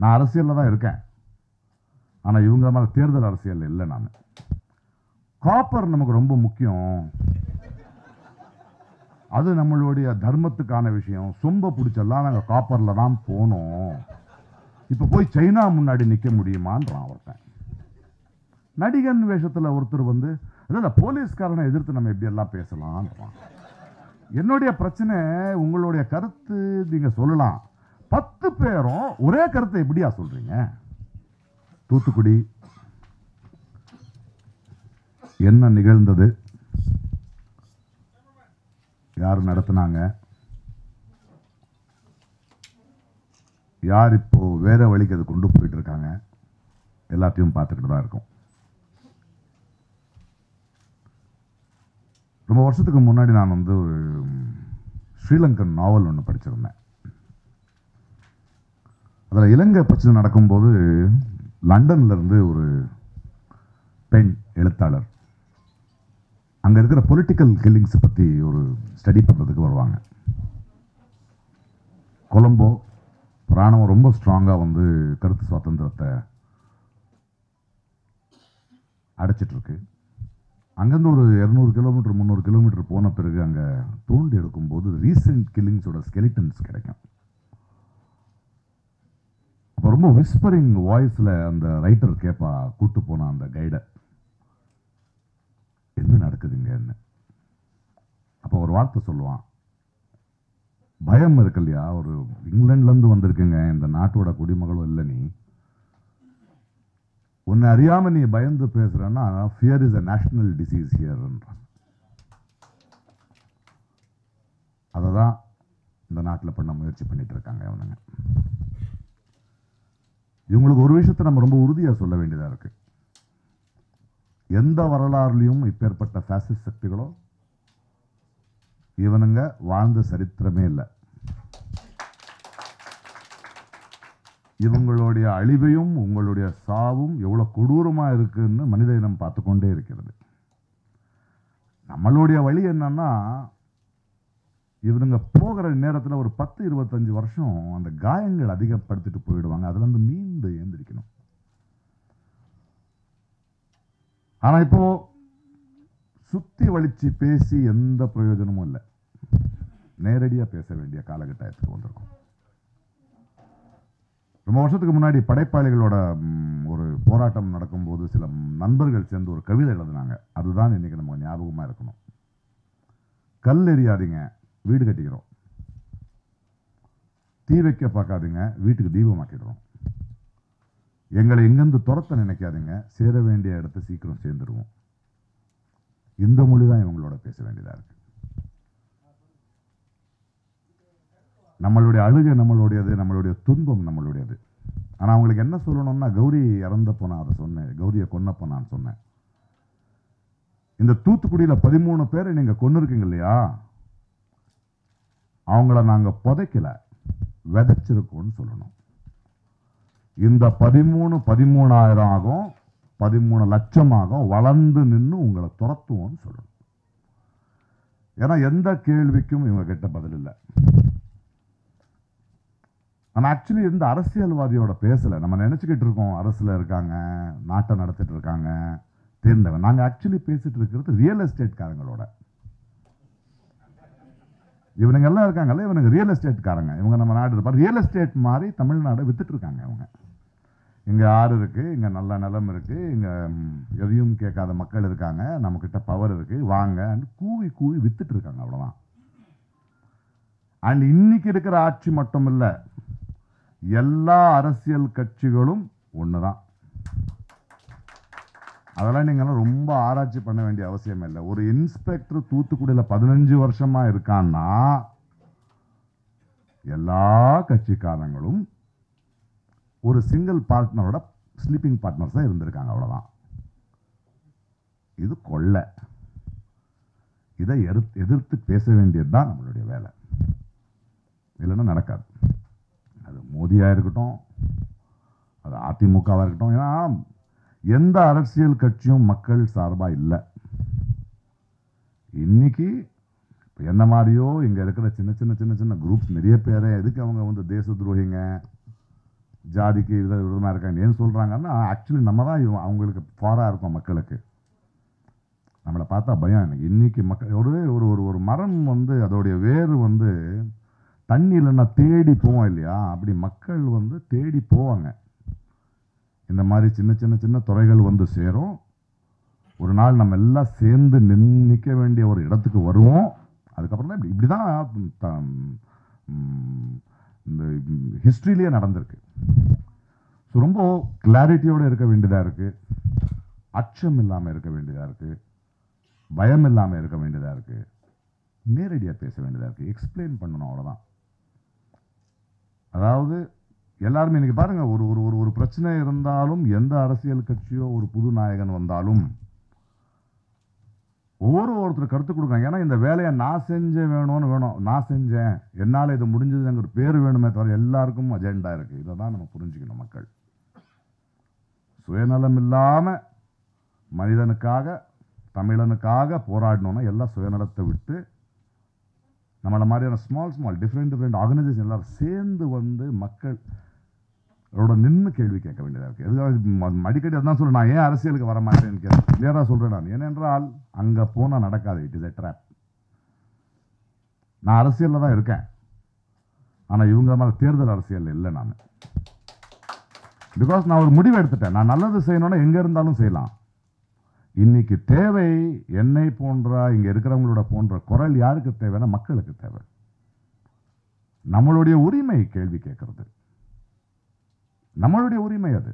நான் அரசியலில் தான் இருக்கேன். ஆனால் இவங்க மாதிரி தேர்தல் அரசியல் இல்லை நான். காப்பர் நமக்கு ரொம்ப முக்கியம். அது நம்மளுடைய தர்மத்துக்கான விஷயம். சொம்ப பிடிச்செல்லாம் நாங்கள் காப்பரில் தான் போனோம். இப்போ போய் சைனா முன்னாடி நிற்க முடியுமான்றான் ஒருத்தன். நடிகன் வேஷத்தில் ஒருத்தர் வந்து இல்லை போலீஸ்காரனை எதிர்த்து நம்ம எப்படி எல்லாம் பேசலான்றான் என்னுடைய பிரச்சனை உங்களுடைய கருத்து நீங்கள் சொல்லலாம். பத்து பேரும் ஒரே கருத்தை எப்படியா சொல்றீங்க? தூத்துக்குடி. என்ன நிகழ்ந்தது? யார் நடத்தினாங்க? யார் இப்போ வேற வழிக்கு அது கொண்டு போயிட்டு இருக்காங்க? எல்லாத்தையும் பார்த்துக்கிட்டு தான் இருக்கும். ரொம்ப வருஷத்துக்கு முன்னாடி நான் வந்து ஒரு ஸ்ரீலங்கன் நாவல் ஒன்று படிச்சிருந்தேன். அதில் இலங்கை பிரச்சனை நடக்கும்போது லண்டன்ல இருந்து ஒரு பெண் எழுத்தாளர். அங்கே இருக்கிற பொலிட்டிக்கல் கில்லிங்ஸை பற்றி ஒரு ஸ்டடி பண்ணுறதுக்கு வருவாங்க. கொலம்போ ராணுவம் ரொம்ப ஸ்ட்ராங்காக வந்து கருத்து சுதந்திரத்தை அடைச்சிட்ருக்கு அங்கேருந்து ஒரு இரநூறு கிலோமீட்டர் முந்நூறு கிலோமீட்டர் போன பிறகு அங்கே தோண்டி எடுக்கும்போது ரீசெண்ட் கில்லிங்ஸோட ஸ்கெலிட்டன்ஸ் கிடைக்கும். அப்போ ரொம்ப விஸ்பரிங் வாய்ஸில் அந்த ரைட்டர் கேட்பா கூப்பிட்டு போன அந்த கைடை என்ன நடக்குதுங்கன்னு அப்போ ஒரு வார்த்தை சொல்லுவான். பயம் இருக்கு இல்லையா? ஒரு இங்கிலாந்துலேருந்து வந்திருக்குங்க. இந்த நாட்டோட குடிமகளும் இல்லை நீ. உன்னை அறியாமல் நீ பயந்து பேசுகிறன்னா fear is a national disease ஹியர்ன்றான் அதை தான் இந்த நாட்டில் பண்ண முயற்சி பண்ணிகிட்டு இருக்காங்க அவனுங்க இவங்களுக்கு ஒரு விஷயத்தை நம்ம ரொம்ப உறுதியாக சொல்ல வேண்டியதாக இருக்கு. எந்த வரலாறுலையும் இப்பேற்பட்ட ஃபேசிஸ்ட் சக்திகளோ இவனுங்க வாழ்ந்த சரித்திரமே இல்லை. இவங்களுடைய அழிவையும் உங்களுடைய சாவும் எவ்வளவு கொடூரமாக இருக்குன்னு மனித இனம் பார்த்து கொண்டே இருக்கிறது. நம்மளுடைய வழி என்னன்னா இவனுங்க போகிற நேரத்தில் ஒரு பத்து இருபத்தஞ்சு வருஷம் அந்த காயங்கள் அதிகப்படுத்திட்டு போயிடுவாங்க. அதுலேருந்து மீண்டு ஏந்திரிக்கணும். ஆனால் இப்போ சுத்தி வலிச்சு பேசி எந்த பிரயோஜனமும் இல்லை. நேரடியாக பேச வேண்டிய காலகட்டத்துக்கு வந்திருக்கும். ரொம்ப வருஷத்துக்கு முன்னாடி படைப்பாளிகளோட ஒரு போராட்டம் நடக்கும்போது சில நண்பர்கள் சேர்ந்து ஒரு கவிதை எழுதினாங்க. அதுதான் இன்னைக்கு நமக்கு ஞாபகமாக இருக்கணும். கல் எறியாதீங்க வீடு கட்டிக்கிறோம். தீ வைக்க பார்க்காதீங்க வீட்டுக்கு தீபமாக்கிடுறோம். எங்களை எங்கேருந்து துரத்த நினைக்காதீங்க சேர வேண்டிய இடத்த சீக்கிரம் சேர்ந்துருவோம். இந்த மொழி தான் இவங்களோட பேச வேண்டியதாக இருக்கு. நம்மளுடைய அழுகை நம்மளுடையது நம்மளுடைய துன்பம் நம்மளுடையது. ஆனால் அவங்களுக்கு என்ன சொல்லணும்னா கௌரி இறந்தப்போ நான் அதை சொன்னேன் கௌரியை கொன்னப்போ நான் சொன்னேன். இந்த தூத்துக்குடியில் பதிமூணு பேரை நீங்கள் கொன்னு இருக்கீங்க இல்லையா? அவங்கள நாங்கள் புதைக்கல. விதைச்சிருக்கோம்னு சொல்லணும். இந்த பதிமூணு பதிமூணாயிரம் ஆகும் பதிமூணு லட்சம் ஆகும் வளர்ந்து நின்று உங்களை துரத்துவோம்னு சொல்லணும். ஏன்னா எந்த கேள்விக்கும் இவங்க கிட்ட பதில் இல்லை. ஆனால் ஆக்சுவலி எந்த அரசியல்வாதியோட பேசலை. நம்ம நினச்சிக்கிட்டு இருக்கோம் அரசில் இருக்காங்க நாட்டை நடத்திட்டு இருக்காங்க தேர்ந்தவன். நாங்கள் ஆக்சுவலி பேசிகிட்டு இருக்கிறது ரியல் எஸ்டேட்காரங்களோட இவனுங்க எல்லாம் இருக்காங்கல்ல இவனுங்க ரியல் எஸ்டேட்காரங்க இவங்க நம்ம நாடு இருப்பார் ரியல் எஸ்டேட் மாதிரி தமிழ்நாடை வித்துட்டு இருக்காங்க இவங்க. இங்கே ஆறு இருக்குது இங்கே நல்ல நிலம் இருக்குது இங்கே எதையும் கேட்காத மக்கள் இருக்காங்க நம்மக்கிட்ட பவர் இருக்குது வாங்க கூவி கூவி வித்துட்டு இருக்காங்க அவ்வளவுதான். அண்ட் இன்னைக்கு இருக்கிற ஆட்சி மட்டும் இல்லை எல்லா அரசியல் கட்சிகளும் ஒன்று தான் அதெல்லாம் நீங்கள்லாம் ரொம்ப ஆராய்ச்சி பண்ண வேண்டிய அவசியம் இல்லை. ஒரு இன்ஸ்பெக்டர் தூத்துக்குடியில் பதினஞ்சு வருஷமாக இருக்கான்னா எல்லா கட்சிக்காரங்களும் ஒரு சிங்கிள் பார்ட்னரோட ஸ்லீப்பிங் பார்ட்னர்ஸ் தான் இருந்திருக்காங்க அவ்வளோதான் இது கொள்ளை. இதை எதிர்த்து எதிர்த்து பேச வேண்டியது தான் நம்மளுடைய வேலை. இல்லைன்னா நடக்காது. அது மோதியாக இருக்கட்டும் அது அதிமுகவாக இருக்கட்டும் ஏன்னா எந்த அரசியல் கட்சியும் மக்கள் சார்பாக இல்லை. இன்னைக்கு இப்போ என்ன மாதிரியோ இங்கே இருக்கிற சின்ன சின்ன சின்ன சின்ன குரூப்ஸ் நிறைய பேர் எதுக்கு அவங்க வந்து தேச துரோகிங்க? ஜாதிக்கு இது விதமாக இருக்காங்க. ஏன் சொல்கிறாங்கன்னா ஆக்சுவலி நம்ம தான் அவங்களுக்கு ஃபாராக இருக்கும் மக்களுக்கு. நம்மளை பார்த்தா பயம் எனக்கு. இன்றைக்கி மக்கள் ஒரு ஒரு ஒரு ஒரு மரம் வந்து அதோடைய வேர் வந்து தண்ணி இல்லைன்னா தேடி போவோம் இல்லையா? அப்படி மக்கள் வந்து தேடி போவாங்க. இந்த மாதிரி சின்ன சின்ன சின்ன துறைகள் வந்து சேரும். ஒரு நாள் நம்ம எல்லாம் சேர்ந்து நிற்க வேண்டிய ஒரு இடத்துக்கு வருவோம். அதுக்கப்புறம் தான் இப்படி இப்படி தான் இந்த ஹிஸ்ட்ரியிலேயே நடந்திருக்கு. ஸோ ரொம்ப கிளாரிட்டியோடு இருக்க வேண்டியதாக இருக்குது அச்சம் இல்லாமல் இருக்க வேண்டியதாக இருக்குது பயம் இல்லாமல் இருக்க வேண்டியதாக இருக்குது நேரடியாக பேச வேண்டியதாக இருக்குது எக்ஸ்பிளைன் பண்ணணும் அவ்வளோதான் அதாவது எல்லாருமே இன்னைக்கு பாருங்க ஒரு ஒரு ஒரு ஒரு பிரச்சனை இருந்தாலும் எந்த அரசியல் கட்சியோ ஒரு புது நாயகன் வந்தாலும் ஒவ்வொரு ஒருத்தர் கருத்து கொடுக்குறாங்க. ஏன்னா இந்த வேலையை நான் செஞ்சேன் வேணும்னு வேணும். நான் செஞ்சேன். என்னால் இது முடிஞ்சதுங்கிற பேர் வேணுமே தவிர எல்லாருக்கும் அஜெண்டா இருக்கு. இதை தான் நம்ம புரிஞ்சுக்கணும் மக்கள். சுயநலம் இல்லாமல் மனிதனுக்காக தமிழனுக்காக போராடணும்னா எல்லாம் சுயநலத்தை விட்டு நம்மள மாதிரியான small small different different organisation எல்லோரும் சேர்ந்து வந்து மக்கள் அவரோட நின்று கேள்வி கேட்க வேண்டியதாக இருக்குது எதுக்காக மடிக்கடி அடிக்கடி அதான் சொல்றேன். நான் ஏன் அரசியலுக்கு வர மாட்டேன்னு கேட்க கிளியராக சொல்கிறேன் நான். ஏனென்றால் அங்கே போனால் நடக்காது. இட் இஸ் எ ட்ராப் நான் அரசியலில் தான் இருக்கேன். ஆனால் இவங்க மாதிரி தேர்தல் அரசியல் இல்லை நான். பிகாஸ் நான் ஒரு முடிவு எடுத்துட்டேன். நான் நல்லது செய்யணும்னா எங்கே இருந்தாலும் செய்யலாம். இன்னைக்கு தேவை என்னை போன்ற இங்கே இருக்கிறவங்களோட போன்ற குரல் யாருக்கு தேவைன்னா மக்களுக்கு தேவை. நம்மளுடைய உரிமை கேள்வி கேட்கறது. நம்மளுடைய உரிமை அது.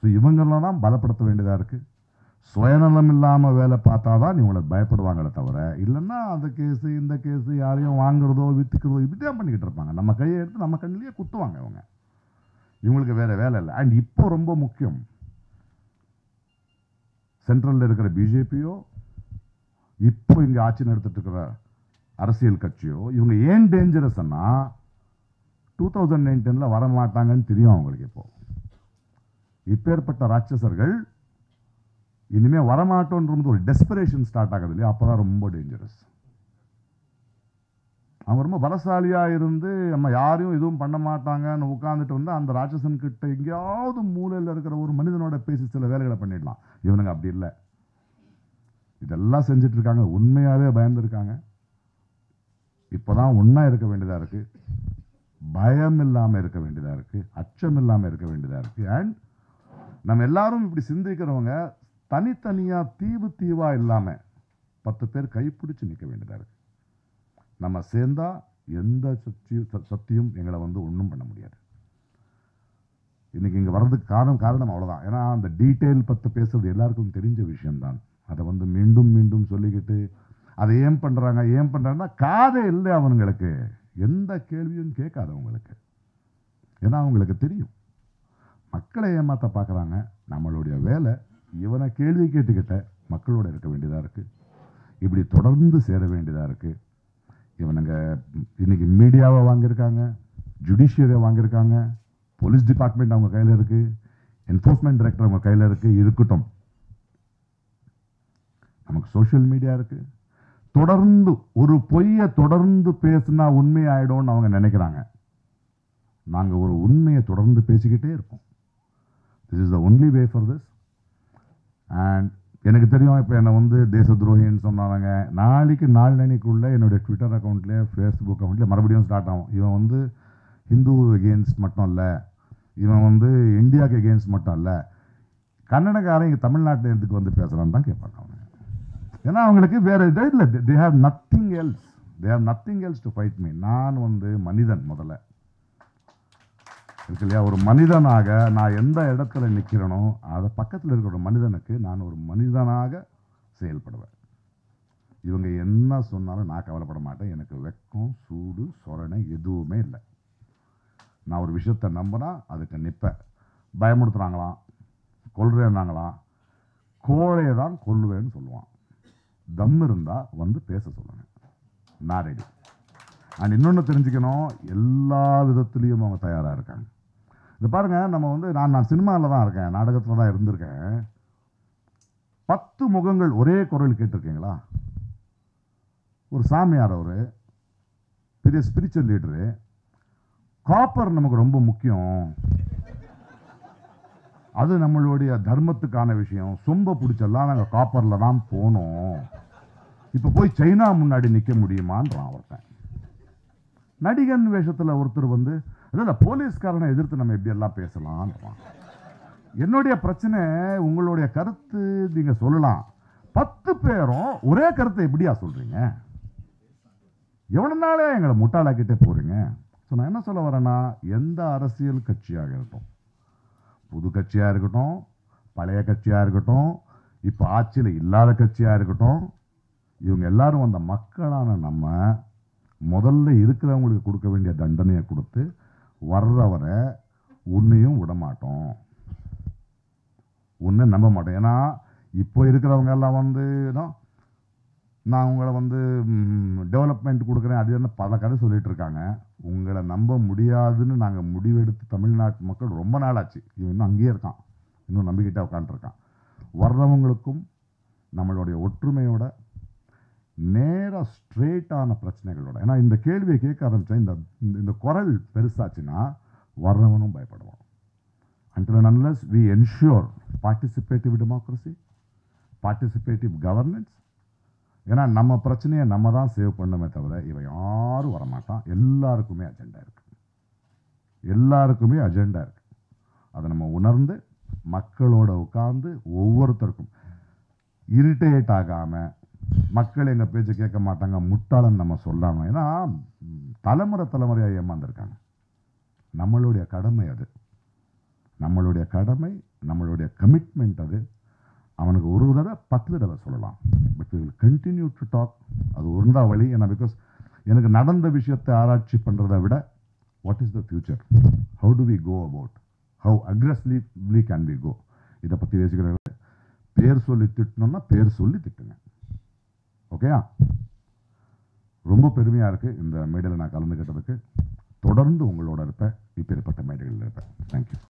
ஸோ இவங்கெல்லாம் தான் பலப்படுத்த வேண்டியதாக இருக்குது சுயநலம் இல்லாமல் வேலை பார்த்தா தான் இவங்களை பயப்படுவாங்களே தவிர இல்லைன்னா அந்த கேஸு இந்த கேஸு யாரையும் வாங்குறதோ விற்றுக்கிறதோ இப்படி தான் பண்ணிக்கிட்டு இருப்பாங்க. நம்ம கையை எடுத்து நம்ம கண்ணிலேயே குத்துவாங்க இவங்க. இவங்களுக்கு வேற வேலை இல்லை. அண்ட் இப்போ ரொம்ப முக்கியம். சென்ட்ரலில் இருக்கிற பிஜேபியோ இப்போ இங்கே ஆட்சி நடத்திட்டு இருக்கிற அரசியல் கட்சியோ இவங்க ஏன் டேஞ்சரஸ்ன்னா டூ தௌசண்ட் நைன்டீனில் வரமாட்டாங்கன்னு தெரியும் அவங்களுக்கு இப்போது இப்பேற்பட்ட ராட்சசர்கள் இனிமே வரமாட்டோன்றது ஒரு டெஸ்பரேஷன் ஸ்டார்ட் ஆகுது இல்லையா? அப்பதான் ரொம்ப டேஞ்சரஸ் அவங்க ரொம்ப பலசாலியாக இருந்து நம்ம யாரையும் எதுவும் பண்ண மாட்டாங்கன்னு உட்காந்துட்டு வந்து அந்த ராட்சசன் கிட்ட எங்கேயாவது மூலையில் இருக்கிற ஒரு மனிதனோட பேசி சில வேலைகளை பண்ணிடலாம். இவனுங்க அப்படி இல்லை. இதெல்லாம் செஞ்சுட்டு இருக்காங்க உண்மையாகவே பயந்துருக்காங்க. இப்போதான் ஒன்றா இருக்க வேண்டியதாக இருக்குது பயம் இல்லாமல் இருக்க வேண்டியதாக இருக்குது அச்சம் இல்லாமல் இருக்க வேண்டியதாக இருக்குது அண்ட் நம்ம எல்லாரும் இப்படி சிந்திக்கிறவங்க தனித்தனியாக தீவு தீவாக இல்லாமல் பத்து பேர் கைப்பிடிச்சு நிற்க வேண்டியதாக இருக்குது நம்ம சேர்ந்தால் எந்த சக்தியும் சக்தியும் எங்களை வந்து ஒன்றும் பண்ண முடியாது. இன்றைக்கி இங்கே வர்றதுக்கு காரணம் காரணம் அவ்வளோதான் ஏன்னா அந்த டீட்டெயில் பற்றி பேசுறது எல்லாருக்கும் தெரிஞ்ச விஷயம்தான். அதை வந்து மீண்டும் மீண்டும் சொல்லிக்கிட்டு அதை ஏன் பண்ணுறாங்க ஏன் பண்ணுறாங்கன்னா காதே இல்லை அவனுங்களுக்கு. எந்த கேள்வியும் கேட்காது அவங்களுக்கு ஏன்னா அவங்களுக்கு தெரியும். மக்களை ஏமாத்த பார்க்குறாங்க. நம்மளுடைய வேலை இவனை கேள்வி கேட்டுக்கிட்ட மக்களோட இருக்க வேண்டியதாக இருக்குது இப்படி தொடர்ந்து சேர வேண்டியதாக இருக்குது இவனுங்க இன்றைக்கி மீடியாவை வாங்கியிருக்காங்க ஜுடிஷியரியை வாங்கியிருக்காங்க போலீஸ் டிபார்ட்மெண்ட் அவங்க கையில் இருக்குது என்ஃபோர்ஸ்மெண்ட் டைரக்டர் அவங்க கையில் இருக்குது இருக்கட்டும். நமக்கு சோஷியல் மீடியா இருக்குது தொடர்ந்து ஒரு பொய்யை தொடர்ந்து பேசுனா உண்மை ஆகிடும்னு அவங்க நினைக்கிறாங்க. நாங்கள் ஒரு உண்மையை தொடர்ந்து பேசிக்கிட்டே இருக்கோம். This is the only way for this and எனக்கு தெரியும் இப்போ என்னை வந்து தேச துரோகின்னு சொன்னாங்க நாளைக்கு நாளனைக்குள்ள என்னுடைய ட்விட்டர் அக்கௌண்ட்லேயே ஃபேஸ்புக் அக்கௌண்ட்லேயே மறுபடியும் ஸ்டார்ட் ஆகும். இவன் வந்து ஹிந்து எகெயின்ஸ்ட் மட்டும் இல்லை இவன் வந்து இந்தியாவுக்கு எகெயின்ஸ்ட் மட்டும் இல்லை கன்னடக்காரன் இங்கே தமிழ்நாட்டில் எதுக்கு வந்து பேசுகிறான்னு தான் கேட்பாங்க அவங்க. ஏன்னா அவங்களுக்கு வேறு இதே இல்லை. They have nothing else they have nothing else to fight me நான் வந்து மனிதன் முதல்ல. இருக்கு இல்லையா? ஒரு மனிதனாக நான் எந்த இடத்துல நிற்கிறேனோ அதை பக்கத்தில் இருக்கிற ஒரு மனிதனுக்கு நான் ஒரு மனிதனாக செயல்படுவேன். இவங்க என்ன சொன்னாலும் நான் கவலைப்பட மாட்டேன். எனக்கு வெக்கம் சூடு சொரணை எதுவுமே இல்லை. நான் ஒரு விஷயத்தை நம்பினா அதுக்கு நிற்பேன் பயமுடுத்துகிறாங்களாம் கொள்றேன்னாங்களாம் கோழையை தான் கொல்லுவேன்னு சொல்லுவான். தம் இருந்தால் வந்து பேச சொல்லுங்கள் நான் ரெடி அண்ட் இன்னொன்று தெரிஞ்சுக்கணும். எல்லா விதத்துலேயும் அவங்க தயாராக இருக்காங்க. இது பாருங்க நம்ம வந்து நான் நான் சினிமாவில் தான் இருக்கேன் நாடகத்தில் தான் இருந்திருக்கேன். பத்து முகங்கள் ஒரே குரல் கேட்டிருக்கீங்களா? ஒரு சாமியார் அவர் பெரிய ஸ்பிரிச்சுவல் லீடரு காப்பர் நமக்கு ரொம்ப முக்கியம். அது நம்மளுடைய தர்மத்துக்கான விஷயம். சொம்ப பிடிச்செல்லாம் நாங்கள் காப்பரில் தான் போனோம். இப்போ போய் சைனா முன்னாடி நிற்க முடியுமான்றான் ஒருத்தன். நடிகன் வேஷத்தில் ஒருத்தர் வந்து இல்லை போலீஸ்காரனை எதிர்த்து நம்ம எப்படி எல்லாம் என்னுடைய பிரச்சனை உங்களுடைய கருத்து நீங்க சொல்லலாம். பத்து பேரும் ஒரே கருத்தை எப்படியா சொல்றீங்க? எவ்வளோ நாளே எங்களை முட்டாளாக்கிட்டே போறீங்க? ஸோ நான் என்ன சொல்ல வரேன்னா எந்த அரசியல் கட்சியாக இருக்கட்டும். புது கட்சியாக இருக்கட்டும் பழைய கட்சியாக இருக்கட்டும் இப்போ ஆட்சியில் இல்லாத கட்சியாக இருக்கட்டும் இவங்க எல்லாரும் அந்த மக்களான நம்ம முதல்ல இருக்கிறவங்களுக்கு கொடுக்க வேண்டிய தண்டனையை கொடுத்து வர்றவரை உன்னையும் விட மாட்டோம் நம்ப மாட்டோம். ஏன்னா இப்போ இருக்கிறவங்க எல்லாம் வந்து நான் உங்களை வந்து டெவலப்மெண்ட் கொடுக்குறேன் அது என்ன பல கதை சொல்லிட்டு இருக்காங்க. உங்களை நம்ப முடியாதுன்னு நாங்கள் முடிவெடுத்து தமிழ்நாட்டு மக்கள் ரொம்ப நாளாச்சு. இவன் இன்னும் அங்கேயே இருக்கான். இன்னும் நம்பிக்கிட்டே உட்காந்துருக்கான் வர்றவங்களுக்கும் நம்மளுடைய ஒற்றுமையோட நேராக ஸ்ட்ரெயிட்டான பிரச்சனைகளோட. ஏன்னா இந்த கேள்வியை கேட்க ஆரம்பித்தேன் இந்த இந்த- இந்த குரல் பெருசாச்சுன்னா வர்றவனும் பயப்படுவான். Until unless we ensure participative democracy participative governance ஏன்னா நம்ம பிரச்சனையை நம்ம தான் சேவ் பண்ணுமே தவிர இவன் யாரும் வரமாட்டான். எல்லாருக்குமே அஜெண்டா இருக்குது எல்லாருக்குமே அஜெண்டா இருக்குது அதை நம்ம உணர்ந்து மக்களோட உட்கார்ந்து ஒவ்வொருத்தருக்கும் இரிட்டேட் ஆகாமல் மக்கள் எங்கள் பேச்சை கேட்க மாட்டாங்க முட்டாளன் நம்ம சொல்லாமல் ஏன்னா தலைமுறை தலைமுறையாக ஏமாந்துருக்காங்க. நம்மளுடைய கடமை அது. நம்மளுடைய கடமை நம்மளுடைய கமிட்மெண்ட் அது. அவனுக்கு ஒரு தடவை பத்து தடவை சொல்லலாம். But will continue to talk அது ஒன்றா வழி. ஏன்னா பிகாஸ் எனக்கு நடந்த விஷயத்தை ஆராய்ச்சி பண்ணுறதை விட what is the future how to we go about how aggressively can we go இதை பற்றி பேசிக்கிறவங்க பேர் சொல்லி திட்டணும்னா பேர் சொல்லி திட்டுங்க. ஓகேயா ரொம்ப பெருமையாக இருக்குது இந்த மேடையில் நான் கலந்துக்கிட்டதுக்கு தொடர்ந்து உங்களோட இருப்பேன். இப்பேற்பட்ட மேடைகளில் இருப்பேன். தேங்க்யூ